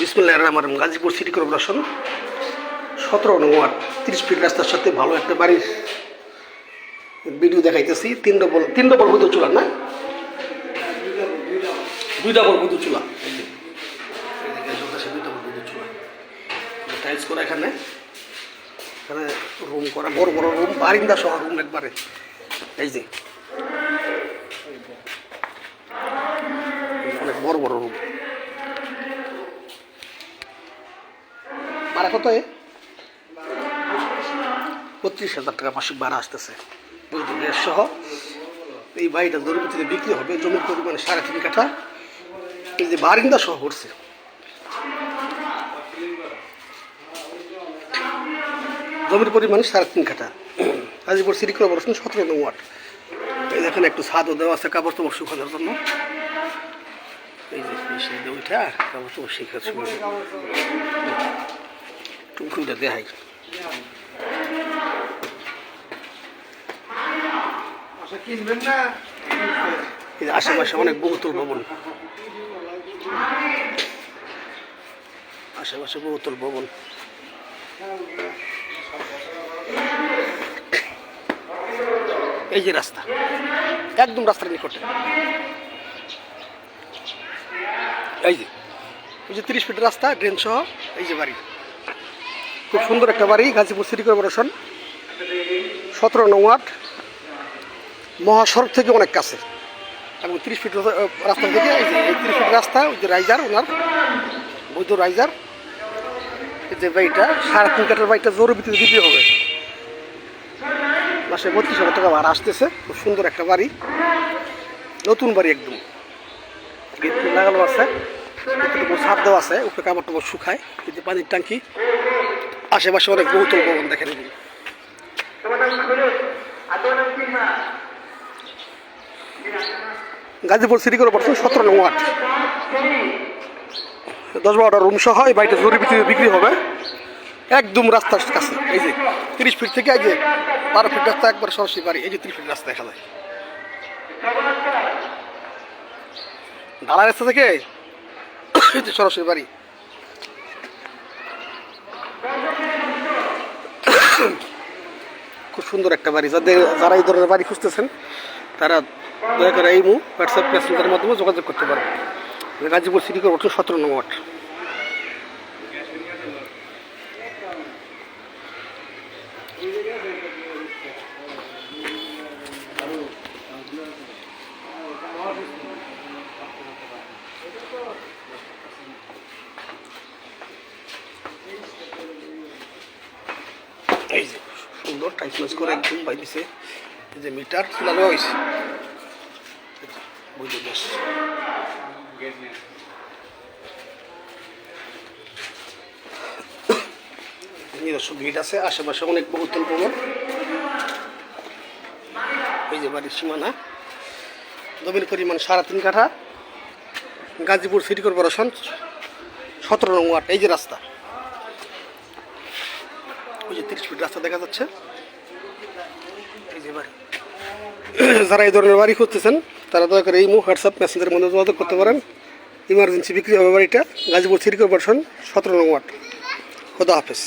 বিসমুল্লাহ রহমান রহিম, গাজীপুর সিটি কর্পোরেশন সতেরো নং ওয়ার্ড তিরিশ ফিট রাস্তার সাথে ভালো একটা বাড়ির ভিডিও দেখাইতেছি। তিন ডবল তিন ডবল বৈধ চুলা না? দুই ডবল বৈধ চুলা। টাইলস করা এখানে। এখানে রুম করা বড় বড় রুম বারিন্দা সহ রুম একবারে। এই যে। অনেক বড় বড় রুম ভাড়া কত এ? বত্রিশ হাজার টাকা মাসিক ভাড়া আসতেছে। বৈদ্যুতিক গ্যাস সহ। এই বাড়িটা দরিদ্রতে বিক্রি হবে, জমির পরিমাণে সাড়ে তিন কাঠা। এই যে বারিন্দা সহ করছে। জমির পরিমাণ সাড়ে তিন কাঠা। গাজীপুর সিটি কর্পোরেশন সতেরো নং ওয়ার্ড। এই দেখেন একটু ছাদও দেওয়া আছে কাপড় টাপড় শুকানোর জন্য। এই যে উঠা কাপড় টাপড় টুকুটা দেখাই। যে আশেপাশে অনেক বহুতল ভবন। আশেপাশে বহুতল ভবন। এই যে রাস্তা একদম রাস্তার নিকটে। এই যে এই যে তিরিশ ফিট রাস্তা ড্রেন সহ এই যে বাড়ি। খুব সুন্দর একটা বাড়ি, গাজীপুর সিটি কর্পোরেশন। সতেরো নং ওয়ার্ড, মহাসড়ক থেকে অনেক কাছে। এবং তিরিশ ফিট রাস্তা থেকে তিরিশ ফিট রাস্তা, ওই যে রাইজার, ওনার বৈধ রাইজার। এই যে বাড়িটা, সাড়ে তিন কাটার বাড়িটা জোর ভিত্তিতে বিক্রি হবে। মাসে বত্রিশ হাজার টাকা ভাড়া আসতেছে, খুব সুন্দর একটা বাড়ি। নতুন বাড়ি একদম। গেট লাগানো আছে ছাদ দেওয়া আছে, উপরে কাপড় টাপড় শুকায়, এই যে পানির ট্যাঙ্কি। আশেপাশে অনেক বহুতল ভবন দেখেন। এগুলো। গাজীপুর সিটি কর্পোরেশন সতেরো নং ওয়ার্ড। দশ বারোটা রুম সহ এই বাড়িটা জরুরি ভিত্তিতে বিক্রি হবে। একদম রাস্তার কাছে। এই যে তিরিশ ফিট থেকে এই যে বারো ফিট রাস্তা, একবার সরাসরি বাড়ি। এই যে তিরিশ ফিট রাস্তা দেখা যায়। ঢালা রাস্তা থেকে সরাসরি বাড়ি। সুন্দর একটা বাড়ি। যাদের যারা এই ধরনের বাড়ি খুঁজতেছেন, তারা দয়া করে এই মু হোয়াটসঅ্যাপ মেসেঞ্জারের মাধ্যমে যোগাযোগ করতে পারেন। গাজীপুর সিটি কর্পোরেশন সতেরো নং ওয়ার্ড এই যে সুন্দর টাইস মাইস করে একদম বাইরেছে এই যে মিটার লাগানো হয়েছে বুঝতে বেশ। নিজস্ব গেট আছে, আশেপাশে অনেক বহুতল এই যে বাড়ির সীমানা। জমির পরিমাণ সাড়ে তিন কাঠা। গাজীপুর সিটি কর্পোরেশন সতেরো নং ওয়ার্ড, এই যে রাস্তা। ওই যে তিরিশ ফিট রাস্তা দেখা যাচ্ছে। যারা এই ধরনের বাড়ি খুঁজতেছেন তারা দয়া করে এই মু হোয়াটসঅ্যাপ মেসেঞ্জারের মধ্যে যোগাযোগ করতে পারেন। ইমার্জেন্সি বিক্রি হবে বাড়িটা গাজীপুর সিটি কর্পোরেশন সতেরো নং ওয়ার্ড। খোদা হাফেজ।